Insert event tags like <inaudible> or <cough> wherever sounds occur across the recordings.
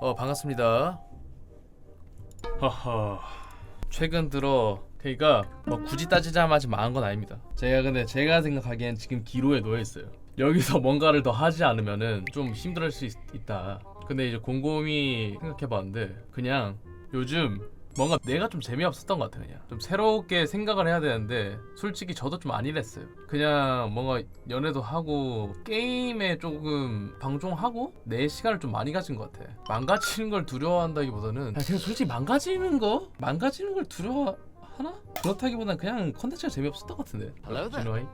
어 반갑습니다. 하하. 최근 들어 그러니까 뭐 굳이 따지자면 아직 망한 건 아닙니다. 제가 근데 제가 생각하기엔 지금 기로에 놓여 있어요. 여기서 <laughs> 뭔가를 더 하지 않으면은 좀 힘들을 수 있, 있다. 근데 이제 곰곰이 생각해봤는데 그냥 요즘 뭔가 내가 좀 재미없었던 것 같아 그냥. 좀 새롭게 생각을 해야 되는데 솔직히 저도 좀 아니랬어요. 그냥 뭔가 연애도 하고 게임에 조금 방종하고 내 시간을 좀 많이 가진 것 같아 망가지는 걸 두려워한다기보다는 야, 제가 솔직히 망가지는 거? 망가지는 걸 두려워 하나? 그렇다기보다는 그냥 컨텐츠가 재미없었던 것 같은데. 진우아이?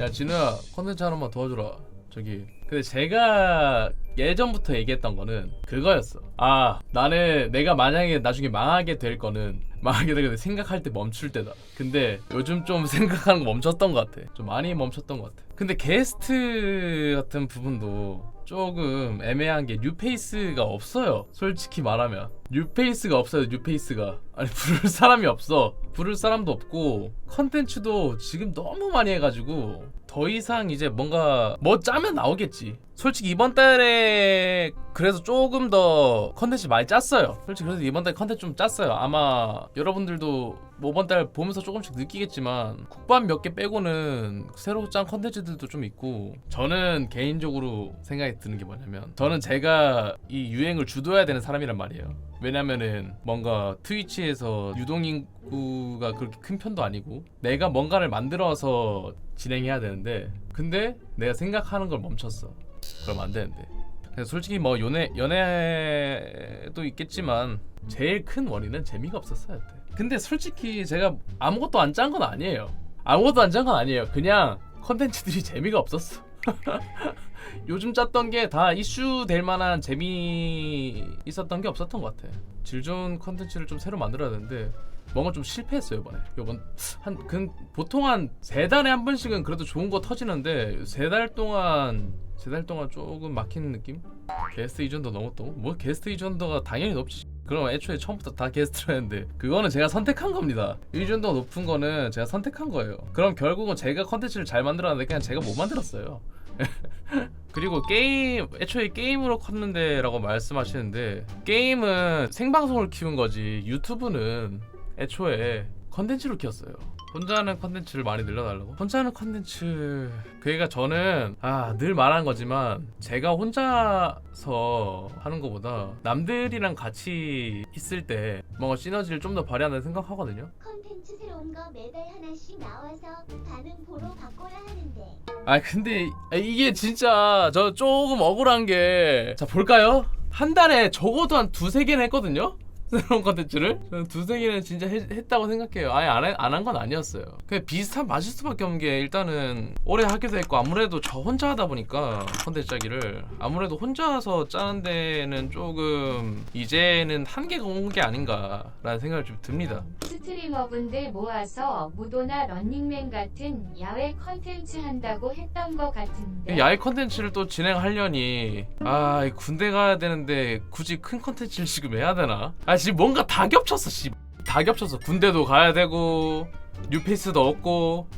야 진우야 컨텐츠 하나만 도와줘라 저기 근데 제가 예전부터 얘기했던 거는 그거였어. 아 나는 내가 만약에 나중에 망하게 될 거는 <laughs> 망하게 되게 생각할 때 멈출 때다. 근데 요즘 좀 <laughs> 생각하는 거 멈췄던 것 같아. 좀 많이 멈췄던 것 같아. 근데 게스트 같은 부분도 조금 애매한 게 뉴페이스가 없어요. 솔직히 말하면. 뉴페이스가 없어요 뉴페이스가. 아니 <laughs> 부를 사람이 없어. 부를 사람도 없고 컨텐츠도 지금 너무 많이 해가지고 더 이상 이제 뭔가 뭐 짜면 나오겠지 솔직히 이번 달에 그래서 조금 더 컨텐츠 많이 짰어요. 솔직히 그래서 이번 달에 컨텐츠 좀 짰어요. 아마 여러분들도 뭐 이번 달 보면서 조금씩 느끼겠지만 국밥 몇 개 빼고는 새로 짠 컨텐츠들도 좀 있고 저는 개인적으로 생각이 드는 게 뭐냐면 저는 제가 이 유행을 주도해야 되는 사람이란 말이에요. 왜냐면은 뭔가 트위치에서 유동인구가 그렇게 큰 편도 아니고 내가 뭔가를 만들어서 진행해야 되는데 근데 내가 생각하는 걸 멈췄어 그러면 안 되는데 솔직히 뭐 연애 연애도 있겠지만 제일 큰 원인은 재미가 없었어요 그때. 근데 솔직히 제가 아무것도 안 짠 건 아니에요 아무것도 안 짠 건 아니에요 그냥 컨텐츠들이 <laughs> 재미가 없었어 <laughs> 요즘 짰던 게 다 이슈 될 만한 재미 있었던 게 없었던 것 같아. 질 좋은 컨텐츠를 좀 새로 만들어야 되는데 뭔가 좀 실패했어요 이번에. 이번 한그 보통 한 세 달에 한 번씩은 그래도 좋은 거 터지는데 세 달 동안 세 달 동안 조금 막히는 느낌? 게스트 이전도 넘었고 뭐 게스트 이전도가 당연히 높지. 그럼 애초에 처음부터 다 게스트로 했는데 그거는 제가 선택한 겁니다. 이전도 높은 거는 제가 선택한 거예요. 그럼 결국은 제가 컨텐츠를 잘 만들었는데 그냥 제가 못 만들었어요. <laughs> 그리고 게임 애초에 게임으로 컸는데라고 말씀하시는데 게임은 생방송을 키운 거지 유튜브는 애초에 컨텐츠로 키웠어요. 혼자 하는 컨텐츠를 많이 늘려달라고? 혼자 하는 컨텐츠 그러니까 저는 아 늘 말하는 거지만 제가 혼자서 하는 것보다 남들이랑 같이 있을 때 뭔가 시너지를 좀 더 발휘한다는 생각하거든요. 컨텐츠 새로운 거 매달 하나씩 나와서 반응 보러 바꿔야 하는데 아 근데 이게 진짜 저 조금 억울한 게 자 볼까요? 한 달에 적어도 한 두세 개는 했거든요? 새로운 컨텐츠를? 저는 두세 개는 진짜 했, 다고 생각해요. 아예 안 한 건 아니었어요. 그냥 비슷한 맞을 수밖에 없는 게 일단은 오래 하기도 했고 아무래도 저 혼자 하다 보니까 컨텐츠 짜기를 아무래도 혼자서 짜는 데는 조금 이제는 한계가 온 게 아닌가라는 생각이 좀 듭니다. 스트리머분들 모아서 무도나 런닝맨 같은 야외 컨텐츠 한다고 했던 것 같은데. 야외 컨텐츠를 또 진행하려니 아이 군대 가야 되는데 굳이 큰 컨텐츠를 지금 해야 되나? 아 지금 뭔가 다 겹쳤어 씨 다 겹쳤어 군대도 가야 되고 뉴페이스도 없고.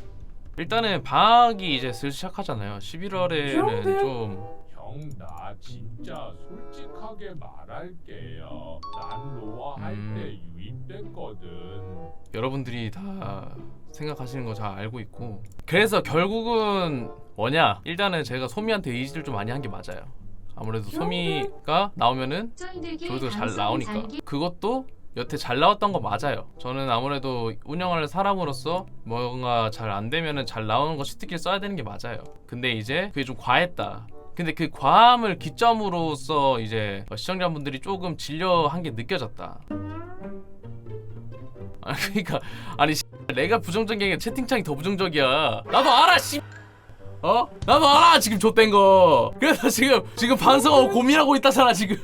일단은 방학이 이제 슬 시작하잖아요. 11월에는 좀 형 나 진짜 솔직하게 말할게요. 난 로아 할 음. 때 유입됐거든. 여러분들이 다 생각하시는 거 잘 알고 있고. 그래서 결국은 뭐냐? 일단은 제가 소미한테 의지를 좀 많이 한 게 맞아요 아무래도 소미가 나오면은 쫀득이 조회도 잘 나오니까. 그것도 여태 잘 나왔던 거 맞아요. 저는 아무래도 운영하는 사람으로서 뭔가 잘 안 되면은 잘 나오는 거 시트기를 써야 되는 게 맞아요. 근데 이제 그게 좀 과했다. 근데 그 과함을 기점으로써 이제 시청자분들이 조금 질려한 게 느껴졌다. <laughs> 아 그러니까 아니 씨, 내가 부정적인 게 채팅창이 더 부정적이야. 나도 알아 씨 어? 나도 알아 지금 좆된 거. 그래서 지금 지금 반성하고 고민하고 있다잖아 지금.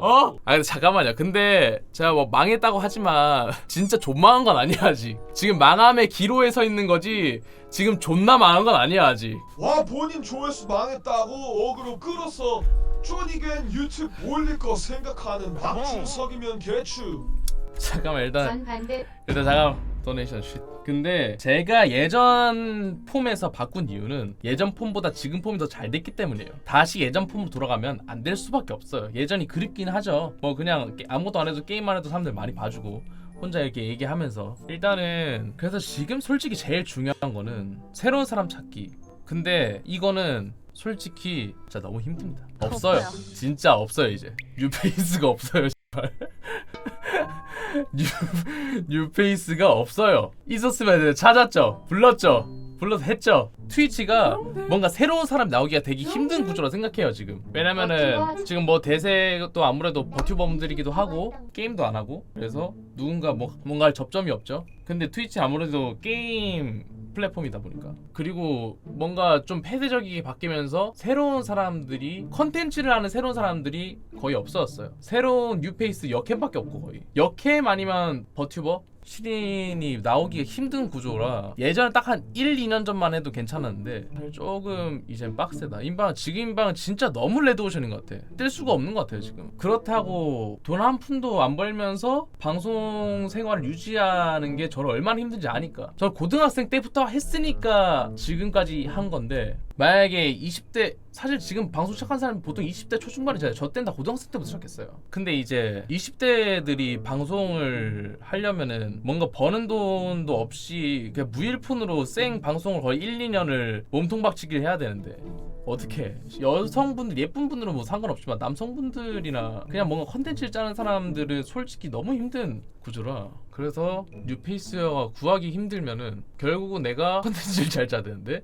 어? 아 근데 잠깐만요. 근데 제가 뭐 망했다고 하지만 진짜 존망한 건 아니야 아직. 지금 망함의 기로에 서 있는 거지 지금 존나 망한 건 아니야 아직. 와 본인 조회수 망했다고 어그로 끌었어 쪼니겐 유튜브 올릴 거 생각하는 박준석이면 개추. 잠깐만 일단 전 반대. 일단 잠깐 도네이션 쉿. 근데 제가 예전 폼에서 바꾼 이유는 예전 폼보다 지금 폼이 더 잘 됐기 때문이에요. 다시 예전 폼으로 돌아가면 안 될 수밖에 없어요. 예전이 그립긴 하죠. 뭐 그냥 게- 아무것도 안 해도 게임만 해도 사람들 많이 봐주고 혼자 이렇게 얘기하면서 일단은 그래서 지금 솔직히 제일 중요한 거는 새로운 사람 찾기. 근데 이거는 솔직히 진짜 너무 힘듭니다. 없어요. 진짜 없어요 이제. 뉴페이스가 없어요. 뉴 뉴페이스가 없어요. 있었으면 찾았죠. 불렀죠. 불러서 했죠. 트위치가 뭔가 새로운 사람 나오기가 되게 힘든 구조라 생각해요 지금. 왜냐면은 지금 뭐 대세도 아무래도 버튜버분들이기도 하고 게임도 안 하고 그래서 누군가 뭐 뭔가 접점이 없죠. 근데 트위치 아무래도 게임 플랫폼이다 보니까. 그리고 뭔가 좀 폐쇄적이게 바뀌면서 새로운 사람들이 컨텐츠를 하는 새로운 사람들이 거의 없어졌어요. 새로운 뉴페이스 역캠밖에 없고 거의. 역캠 아니면 버튜버 시린이 나오기가 힘든 구조라 예전에 딱 한 1, 2년 전만 해도 괜찮았는데 조금 이젠 빡세다. 인방 지금 인방은 진짜 너무 레드오션인 것 같아. 뜰 수가 없는 것 같아요 지금. 그렇다고 돈 한 푼도 안 벌면서 방송 생활을 유지하는 게 저를 얼마나 힘든지 아니까. 저 고등학생 때부터 했으니까 지금까지 한 건데 만약에 20대 사실 지금 방송 시작한 사람이 보통 20대 초중반이잖아요. 저 때는 다 고등학생 때부터 시작했어요. 근데 이제 20대들이 방송을 하려면은 뭔가 버는 돈도 없이 그냥 무일푼으로 생 방송을 거의 1, 2년을 몸통 박치기를 해야 되는데 어떻게 여성분들 예쁜 분들은 뭐 상관없지만 남성분들이나 그냥 뭔가 컨텐츠를 짜는 사람들은 솔직히 너무 힘든 구조라 그래서 뉴페이스가 구하기 힘들면은 결국은 내가 컨텐츠를 잘 짜야 되는데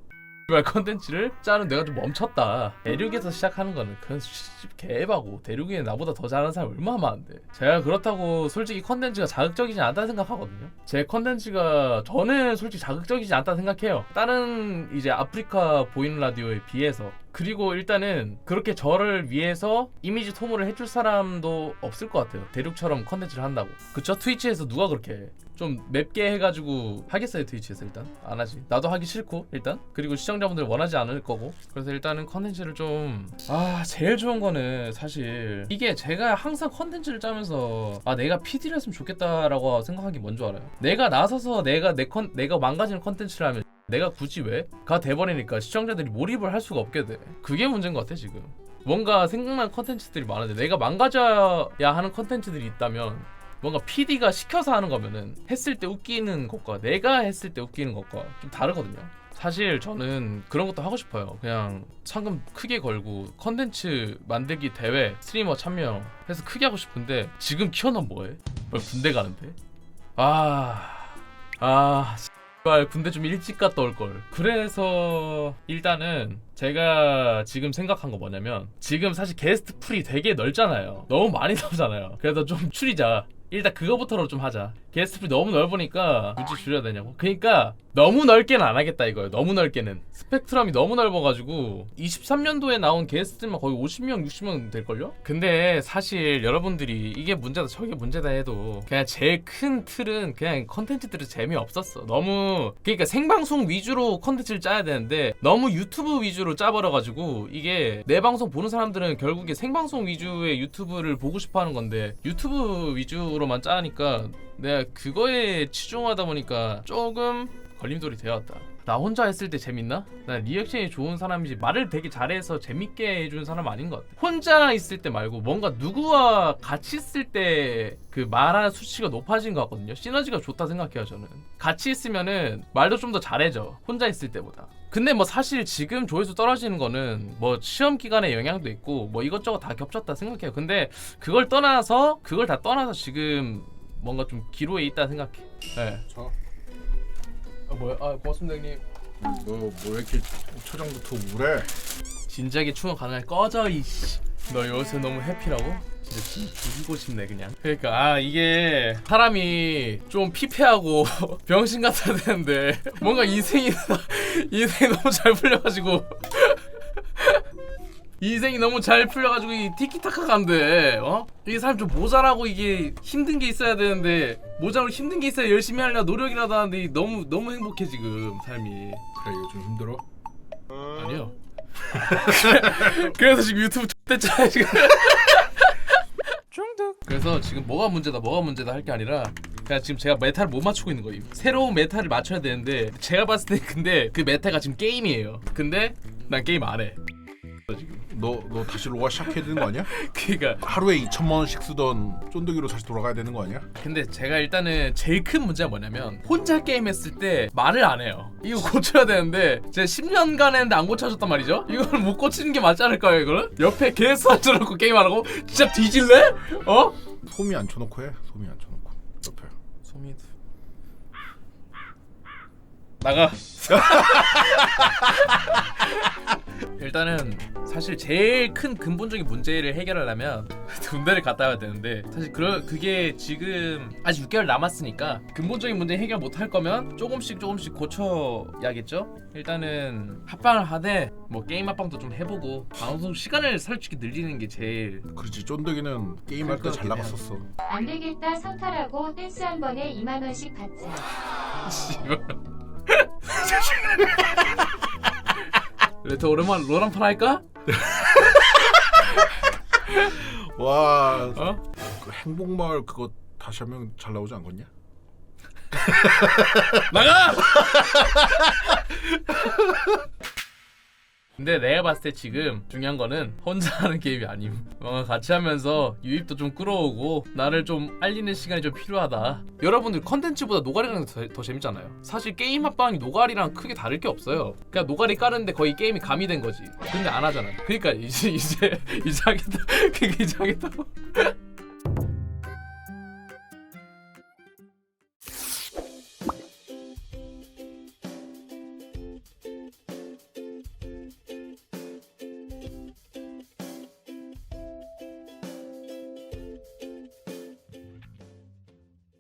발 컨텐츠를 짜는 내가 좀 멈췄다. 대륙에서 시작하는 거는 그건 씨, 개바고 대륙에 나보다 더 잘하는 사람 얼마나 많은데. 제가 그렇다고 솔직히 컨텐츠가 자극적이지 않다는 생각하거든요. 제 컨텐츠가 저는 솔직히 자극적이지 않다 생각해요. 다른 이제 아프리카 보이는 라디오에 비해서. 그리고 일단은 그렇게 저를 위해서 이미지 소모를 해줄 사람도 없을 것 같아요. 대륙처럼 컨텐츠를 한다고. 그쵸? 트위치에서 누가 그렇게 해? 좀 맵게 해가지고 하겠어요 트위치에서 일단 안 하지 나도 하기 싫고 일단 그리고 시청자분들 원하지 않을 거고 그래서 일단은 컨텐츠를 좀 아 제일 좋은 거는 사실 이게 제가 항상 컨텐츠를 짜면서 아 내가 PD를 했으면 좋겠다라고 생각한 게뭔줄 알아요 내가 나서서 내가 내 컨 내가 망가지는 컨텐츠를 하면 내가 굳이 왜? 가 돼버리니까 시청자들이 몰입을 할 수가 없게 돼 그게 문제인 것 같아 지금 뭔가 생각난 컨텐츠들이 많은데 내가 망가져야 하는 컨텐츠들이 있다면 뭔가 PD가 시켜서 하는 거면은 했을 때 웃기는 것과 내가 했을 때 웃기는 것과 좀 다르거든요. 사실 저는 그런 것도 하고 싶어요. 그냥 상금 크게 걸고 컨텐츠 만들기 대회 스트리머 참여해서 크게 하고 싶은데 지금 키워놓으면 뭐해? 뭘 군대 가는데? 아... 아... 씨발 군대 좀 일찍 갔다 올 걸. 그래서 일단은 제가 지금 생각한 거 뭐냐면 지금 사실 게스트 풀이 되게 넓잖아요. 너무 많이 <laughs> 나오잖아요. 그래서 좀 줄이자. 일단 그거부터로 좀 하자. 게스트 풀이 너무 넓으니까 굳이 줄여야 되냐고. 그러니까 너무 넓게는 안 하겠다 이거예요. 너무 넓게는. 스펙트럼이 너무 넓어가지고 23년도에 나온 게스트만 거의 50명, 60명 될걸요? 근데 사실 여러분들이 이게 문제다 저게 문제다 해도 그냥 제일 큰 틀은 그냥 컨텐츠들이 재미없었어. 너무 그러니까 생방송 위주로 컨텐츠를 짜야 되는데 너무 유튜브 위주로 짜버려가지고 이게 내 방송 보는 사람들은 결국에 생방송 위주의 유튜브를 보고 싶어하는 건데 유튜브 위주로 만 짜니까 내가 그거에 치중하다 보니까 조금 걸림돌이 되었다. 나 혼자 했을 때 재밌나? 난 리액션이 좋은 사람이지 말을 되게 잘해서 재밌게 해주는 사람 아닌 것 같아. 혼자 있을 때 말고 뭔가 누구와 같이 있을 때 그 말하는 수치가 높아진 것 같거든요. 시너지가 좋다 생각해요 저는. 같이 있으면은 말도 좀 더 잘해져. 혼자 있을 때보다. 근데 뭐 사실 지금 조회수 떨어지는 거는 뭐 시험 기간의 영향도 있고 뭐 이것저것 다 겹쳤다 생각해요. 근데 그걸 떠나서 그걸 다 떠나서 지금 뭔가 좀 기로에 있다 생각해. 네. 자, 아 뭐야? 아 고맙습니다 형님. 너뭐 이렇게 초장부터 우래? 진작에 충원 가능해 꺼져 이씨. 너 요새 너무 해피라고? 죽이고 싶네 그냥. 그러니까 아 이게 사람이 좀 피폐하고 <laughs> 병신 같아야 되는데 뭔가 인생이 <laughs> 인생이 너무 잘 풀려가지고. <laughs> 인생이 너무 잘 풀려가지고 이 티키타카 간대 어? 이게 사람 좀 모자라고 이게 힘든 게 있어야 되는데 모자라고 힘든 게 있어야 열심히 하려 노력이라도 하는데 너무 너무 행복해 지금 삶이 그래 이거 좀 힘들어. 아니요 그래서 지금 유튜브 X됐잖아요 지금 중독 그래서 지금 뭐가 문제다 뭐가 문제다 할 게 아니라 그러니까 지금 제가 메타를 못 맞추고 있는 거예요. 새로운 메타를 맞춰야 되는데 제가 봤을 때 근데 그 메타가 지금 게임이에요. 근데 난 게임 안 해. 지금. 너 너 다시 로아 시작해야 되는 거 아니야? <laughs> 그러니까 하루에 2천만 원씩 쓰던 쫀득이로 다시 돌아가야 되는 거 아니야? 근데 제가 일단은 제일 큰 문제가 뭐냐면 혼자 게임 했을 때 말을 안 해요. 이거 고쳐야 되는데 제가 10년간 했는데 안 고쳐졌단 말이죠? 이걸 못 고치는 게 맞지 않을까요 이거는? 옆에 계속 앉아놓고 게임하라고? 진짜 뒤질래? 어? 소미 안 쳐놓고 해. 소미 안 쳐놓고 옆에. 소미드 나가 <laughs> 일단은 사실 제일 큰 근본적인 문제를 해결하려면 <laughs> 군대를 갔다 와야 되는데 사실 그 그게 지금 아직 6개월 남았으니까 근본적인 문제 해결 못 할 거면 조금씩 조금씩 고쳐야겠죠 일단은 합방을 하되 뭐 게임 합방도 좀 해보고 방송 시간을 솔직히 늘리는 게 제일 그렇지 쫀득이는 게임할 때 잘 나갔었어. 안 되겠다 성탈하고 댄스 한 번에 2만 원씩 받자. <laughs> 씨발. <laughs> 레트 오랜만 로랑판 할까? <laughs> 와 어? 그 행복마을 그거 다시 하면 잘 나오지 않겠냐? 나가! <laughs> 근데 내가 봤을 때 지금 중요한 거는 혼자 하는 게임이 아님. 뭔가 같이 하면서 유입도 좀 끌어오고 나를 좀 알리는 시간이 좀 필요하다. 여러분들 컨텐츠보다 노가리랑 더, 더 재밌잖아요. 사실 게임 합방이 노가리랑 크게 다를 게 없어요. 그냥 노가리 까는데 거의 게임이 가미된 거지. 근데 안 하잖아 그러니까 이제 <laughs> 이제 이제 하겠다. <laughs> 그게 이제 하겠다고